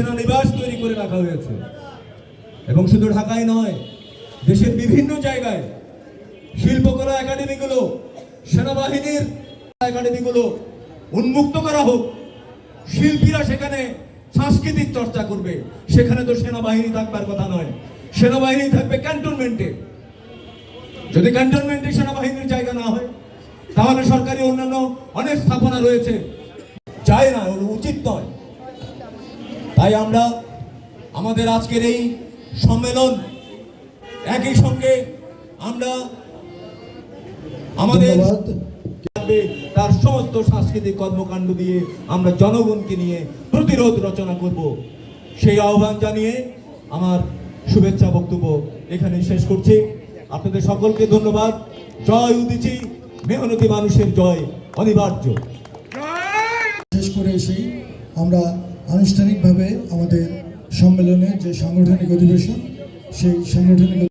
সেনানিবাস তৈরি করে রাখা হয়েছে। এবং শুধু ঢাকায় নয়, দেশের বিভিন্ন জায়গায় শিল্পকলা একাডেমিগুলো, সেনাবাহিনীর একাডেমিগুলো উন্মুক্ত করা হোক, শিল্পীরা সেখানে সাংস্কৃতিক চর্চা করবে। সেখানে তো সেনাবাহিনী থাকবার কথা নয়। সেনাবাহিনী থাকবে ক্যান্টনমেন্টে। যদি ক্যান্টনমেন্টে সেনাবাহিনীর জায়গা না হয়, তাহলে সরকারি অন্যান্য অনেক স্থাপনা রয়েছে। চায় না উচিত নয়। তাই আমরা আমাদের আজকের এই সম্মেলন একই সঙ্গে আমরা আমাদের তার সমস্ত সাংস্কৃতিক কর্মকাণ্ড দিয়ে আমরা জনগণকে নিয়ে প্রতিরোধ রচনা করব। সেই আহ্বান জানিয়ে আমার শুভেচ্ছা বক্তব্য এখানে শেষ করছি। আপনাদের সকলকে ধন্যবাদ। জয় উদিচি মেহনতি মানুষের জয় অনিবার্য। শেষ করে এসেই আমরা আনুষ্ঠানিকভাবে আমাদের সম্মেলনের যে সাংগঠনিক অধিবেশন সেই সাংগঠনিক